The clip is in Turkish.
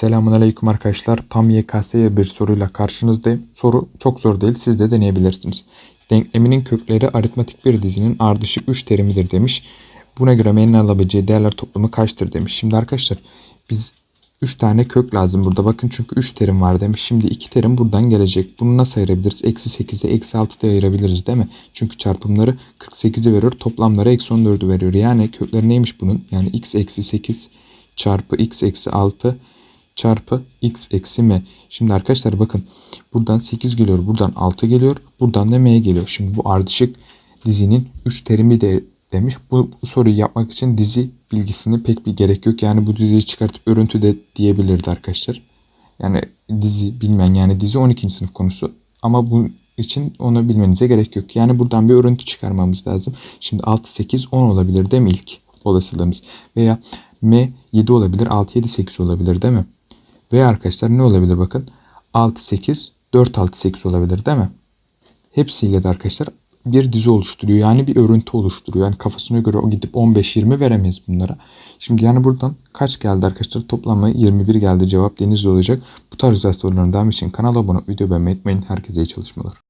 Selamun Aleyküm arkadaşlar. Tam YKS'ye bir soruyla karşınızdayım. Soru çok zor değil. Siz de deneyebilirsiniz. Denkleminin kökleri aritmatik bir dizinin ardışık 3 terimidir demiş. Buna göre m'nin alabileceği değerler toplamı kaçtır demiş. Şimdi arkadaşlar biz 3 tane kök lazım burada. Bakın çünkü 3 terim var demiş. Şimdi 2 terim buradan gelecek. Bunu nasıl ayırabiliriz? Eksi 8'e eksi 6 diye ayırabiliriz değil mi? Çünkü çarpımları 48'i veriyor. Toplamları eksi 14'ü veriyor. Yani kökleri neymiş bunun? Yani x eksi 8 çarpı x eksi 6 çarpı x eksi m. Şimdi arkadaşlar bakın buradan 8 geliyor. Buradan 6 geliyor. Buradan da m geliyor. Şimdi bu ardışık dizinin 3 terimi de demiş. Bu, bu soruyu yapmak için dizi bilgisini pek bir gerek yok. Yani bu diziyi çıkartıp örüntü de diyebilirdi arkadaşlar. Yani dizi bilmeyen yani dizi 12. sınıf konusu. Ama bu için onu bilmenize gerek yok. Yani buradan bir örüntü çıkarmamız lazım. Şimdi 6, 8, 10 olabilir değil mi ilk olasılığımız? Veya M 7 olabilir, 6, 7, 8 olabilir değil mi? Veya arkadaşlar ne olabilir bakın. 6, 8, 4, 6, 8 olabilir değil mi? Hepsiyle de arkadaşlar bir dizi oluşturuyor. Yani bir örüntü oluşturuyor. Yani kafasına göre o gidip 15-20 veremeyiz bunlara. Şimdi yani buradan kaç geldi arkadaşlar? Toplamı 21 geldi. Cevap denizli olacak. Bu tarz soruların devam için kanala abone video beğenmeyi unutmayın. Herkese iyi çalışmalar.